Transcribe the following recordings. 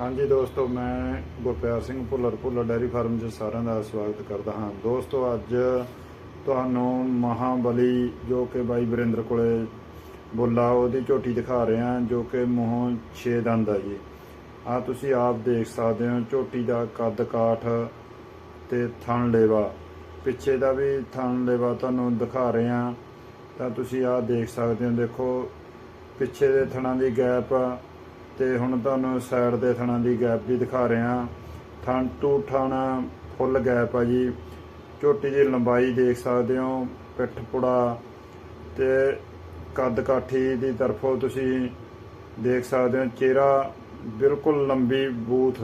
ਹਾਂਜੀ ਦੋਸਤੋ, ਮੈਂ ਗੁਰਪਿਆਰ ਸਿੰਘ ਭੁੱਲਰ ਭੁੱਲਰ ਡੈਰੀ ਫਾਰਮ 'ਚ ਸਾਰਿਆਂ ਦਾ ਸਵਾਗਤ ਕਰਦਾ ਹਾਂ। ਦੋਸਤੋ, ਅੱਜ ਤੁਹਾਨੂੰ ਮਹਾਬਲੀ, ਜੋ ਕਿ ਬਾਈ ਵਰਿੰਦਰ ਕੋਲੇ ਬੁੱਲਾ, ਉਹਦੀ ਝੋਟੀ ਦਿਖਾ ਰਿਹਾ ਜੋ ਕਿ ਮੂੰਹੋਂ 6 ਦੰਦ ਆ ਜੀ। ਆ ਤੁਸੀਂ ਆਪ ਦੇਖ ਸਕਦੇ ਹੋ, ਝੋਟੀ ਦਾ ਕੱਦ ਕਾਠ ਤੇ ਥਣ ਲੇਵਾ। ਪਿੱਛੇ ਦਾ ਵੀ ਥਣ ਲੇਵਾ ਤੁਹਾਨੂੰ ਦਿਖਾ ਰਹੇ ਹਾਂ। ਤਾਂ ਤੁਸੀਂ ਆਹ ਦੇਖ ਸਕਦੇ ਹੋ, ਦੇਖੋ, ਪਿੱਛੇ ਦੇ ਥਣਾਂ ਦੀ ਗੈਪ ਤੇ ਹੁਣ ਤੁਹਾਨੂੰ ਸਾਈਡ ਦੇ ਥਣਾਂ ਦੀ ਗੈਪ ਵੀ ਦਿਖਾ ਰਿਹਾ। ਹਾਂ ਥਣ ਟੂ ਥਣ ਫੁੱਲ ਗੈਪ ਆ ਜੀ। ਝੋਟੀ ਦੀ ਲੰਬਾਈ ਦੇਖ ਸਕਦੇ ਹੋ, ਪਿੱਠ ਪੁੜਾ ਤੇ ਕੱਦ ਕਾਠੀ ਦੀ ਤਰਫੋਂ ਤੁਸੀਂ ਦੇਖ ਸਕਦੇ ਹੋ ਚਿਹਰਾ ਬਿਲਕੁਲ ਲੰਬੀ ਬੂਥ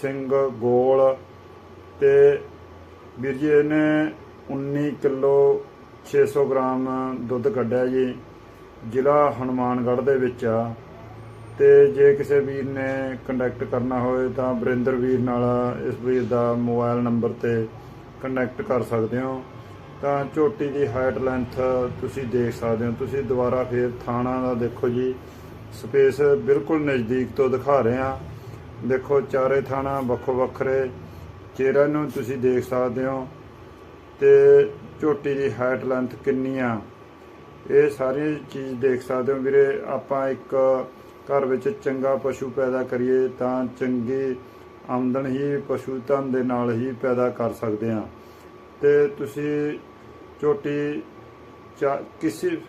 ਸਿੰਘ ਗੋਲ ਤੇ ਵੀਰ ਜੀ ਇਹਨੇ 19 ਕਿਲੋ 600 ਗ੍ਰਾਮ ਦੁੱਧ ਕੱਢਿਆ ਜੀ। ਜ਼ਿਲ੍ਹਾ ਹਨੂਮਾਨਗੜ੍ਹ ਦੇ ਵਿੱਚ ਆ। ਤੇ ਜੇ ਕਿਸੇ ਵੀਰ ਨੇ ਕੰਟੈਕਟ ਕਰਨਾ ਹੋਵੇ ਤਾਂ ਬਰਿੰਦਰ ਵੀਰ ਨਾਲ ਇਸ ਵੀਰ ਦਾ ਮੋਬਾਈਲ ਨੰਬਰ ਤੇ ਕੰਟੈਕਟ ਕਰ ਸਕਦੇ ਹੋ। ਤਾਂ ਝੋਟੀ ਦੀ ਹਾਈਟ ਲੈਂਥ ਤੁਸੀਂ ਦੇਖ ਸਕਦੇ ਹੋ। ਤੁਸੀਂ ਦੁਬਾਰਾ ਫੇਰ ਥਾਣਾ ਦਾ ਦੇਖੋ ਜੀ। ਸਪੇਸ ਬਿਲਕੁਲ ਨਜ਼ਦੀਕ ਤੋਂ ਦਿਖਾ ਰਹੇ ਹਾਂ। ਦੇਖੋ ਚਾਰੇ ਥਾਣਾ ਵੱਖੋ ਵੱਖਰੇ। ਚਿਹਰੇ ਨੂੰ ਤੁਸੀਂ ਦੇਖ ਸਕਦੇ ਹੋ। ਤੇ ਝੋਟੀ ਦੀ ਹਾਈਟ ਲੈਂਥ ਕਿੰਨੀ ਆ? ਇਹ ਸਾਰੀ ਚੀਜ਼ ਦੇਖ ਸਕਦੇ ਹੋ ਵੀਰੇ। ਆਪਾਂ ਇੱਕ ਘਰ ਵਿੱਚ ਚੰਗਾ ਪਸ਼ੂ ਪੈਦਾ ਕਰੀਏ ਤਾਂ ਚੰਗੀ ਆਮਦਨ ਹੀ ਪਸ਼ੂ ਧਨ ਦੇ ਨਾਲ ਹੀ ਪੈਦਾ ਕਰ ਸਕਦੇ ਹਾਂ। ਤੇ ਤੁਸੀਂ ਝੋਟੀ ਚਾ- ਕਿਸੇ